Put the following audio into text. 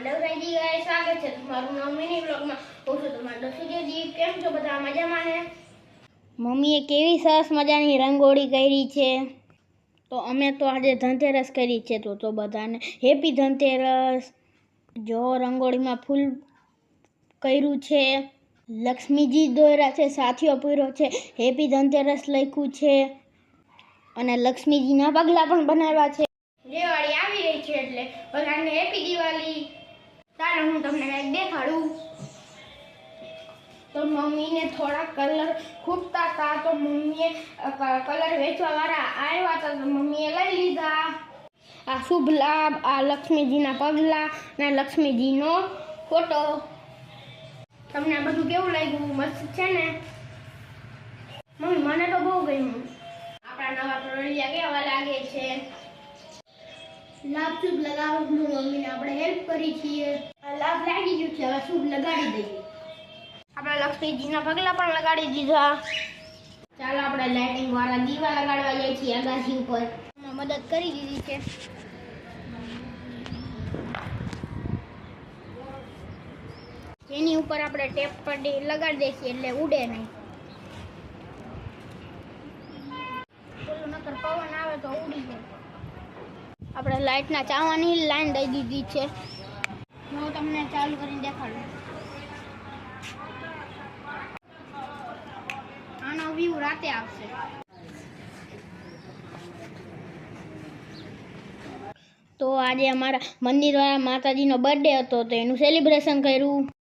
માંડવરાજી ગાય સ્વાગત છે તમારું નામ મિની બ્લોગમાં હું છું તમારો સૂર્યજી કેમ છો બધા? મજામાં ને? મમ્મીએ કેવી સરસ મજાની રંગોળી કરી છે? તો અમે તો આજે ધનતેરસ કરી છે તો તો બધાને હેપી ધનતેરસ. જો રંગોળીમાં ફૂલ કર્યું છે. લક્ષ્મીજી દોર્યા છે સાથીઓ પૂર્યો છે. હેપી ધનતેરસ લખ્યું છે. અને લક્ષ્મીજીના પગલાં પણ બનાવ્યા છે. દિવાળી આવી રહી છે એટલે બધાને હેપી દિવાળી. કંઈક તો મમ્મીને થોડા કલર ખૂટતા હતા, તો મમ્મીએ કલર વેચવા વાળા આવ્યા હતા, તો મમ્મીએ લઈ લીધા. આ શુભ લાભ આ લક્ષ્મીજીના પગલા અને લક્ષ્મીજીનો ફોટો. તમને આ બધું કેવું લાગ્યું? મસ્ત છે ને? મમ્મી, મને તો બહુ ગયું આપણા નવા ટોળિયા છે લાભ શુભ લગાવવાનું મમ્મીને આપણે હેલ્પ કરી છીએ. આ લાભ લાગી ગયું છે હવે શુભ લગાડી દઈએ. આપણે લક્ષ્મીજીના પગલા પણ લગાડી દીધા. ચાલો આપણે લાઇટિંગ વાળા દીવા લગાડવા જઈએ છીએ અગાસી ઉપર. મદદ કરી દીધી છે. એની ઉપર આપણે ટેપ પર લગાડી દઈશું એટલે ઉડે નહીં. પવન આવે તો ઉડી જાય. આપણે લાઇટના ચાવાની લાઈન દઈ દીધી છે. હું તમને ચાલુ કરીને દેખાડું. આનો વ્યૂ રાતે આવશે. તો આજે અમારા મંદિરવાળા માતાજીનો બર્થડે હતો, તો એનું સેલિબ્રેશન કર્યું.